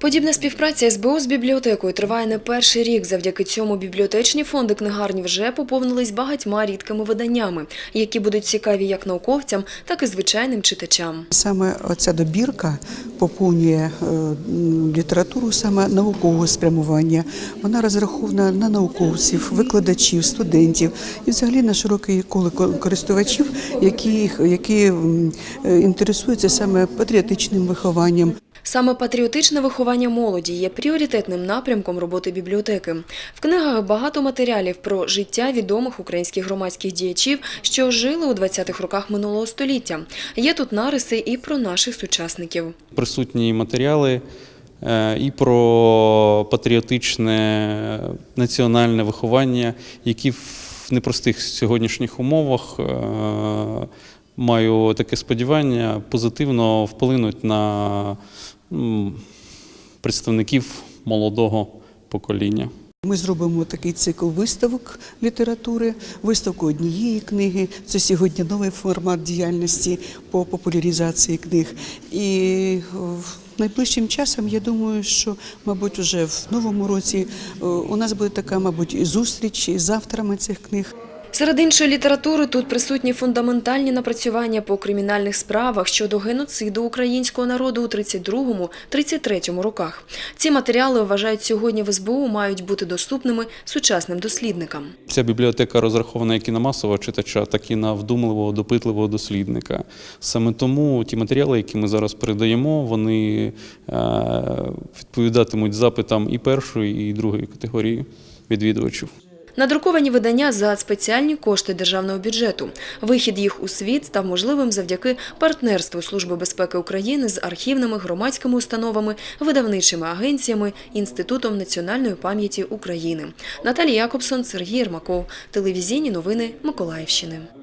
Подібна співпраця СБУ з бібліотекою триває не перший рік. Завдяки цьому бібліотечні фонди книгарні вже поповнились багатьма рідкими виданнями, які будуть цікаві як науковцям, так і звичайним читачам. Саме ця добірка поповнює е, літературу саме наукового спрямування. Вона розрахована на науковців, викладачів, студентів і взагалі на широкий коло користувачів, які, які е, інтересуються саме патріотичним вихованням. Саме патріотичне виховання молоді є пріоритетним напрямком роботи бібліотеки. В книгах багато матеріалів про життя відомих українських громадських діячів, що жили у 20-х роках минулого століття. Є тут нариси і про наших сучасників. присутні матеріали е, і про патріотичне національне виховання, які в непростих сьогоднішніх умовах е, маю таке сподівання позитивно вплинуть на представників молодого покоління. Ми зробимо такий цикл виставок літератури, виставку однієї книги. Це сьогодні новий формат діяльності по популяризації книг. І найближчим часом я думаю, що, мабуть, вже в новому році у нас буде така, мабуть, і зустріч із авторами цих книг. Серед іншої літератури тут присутні фундаментальні напрацювання по кримінальних справах щодо геноциду українського народу у 32-33 роках. Ці матеріали вважають сьогодні в СБУ мають бути доступними сучасним дослідникам. Ця бібліотека розрахована як і на масового читача, так і на вдумливого, допитливого дослідника. Саме тому ті матеріали, які ми зараз передаємо, вони е, відповідатимуть запитам і першої, і другої категорії відвідувачів. Надруковані видання за спеціальні кошти державного бюджету. Вихід їх у світ став можливим завдяки партнерству Служби безпеки України з архівними громадськими установами, видавничими агенціями, Інститутом національної пам'яті України. Наталія Якобсон, Сергій Єрмаков. Телевізійні новини Миколаївщини.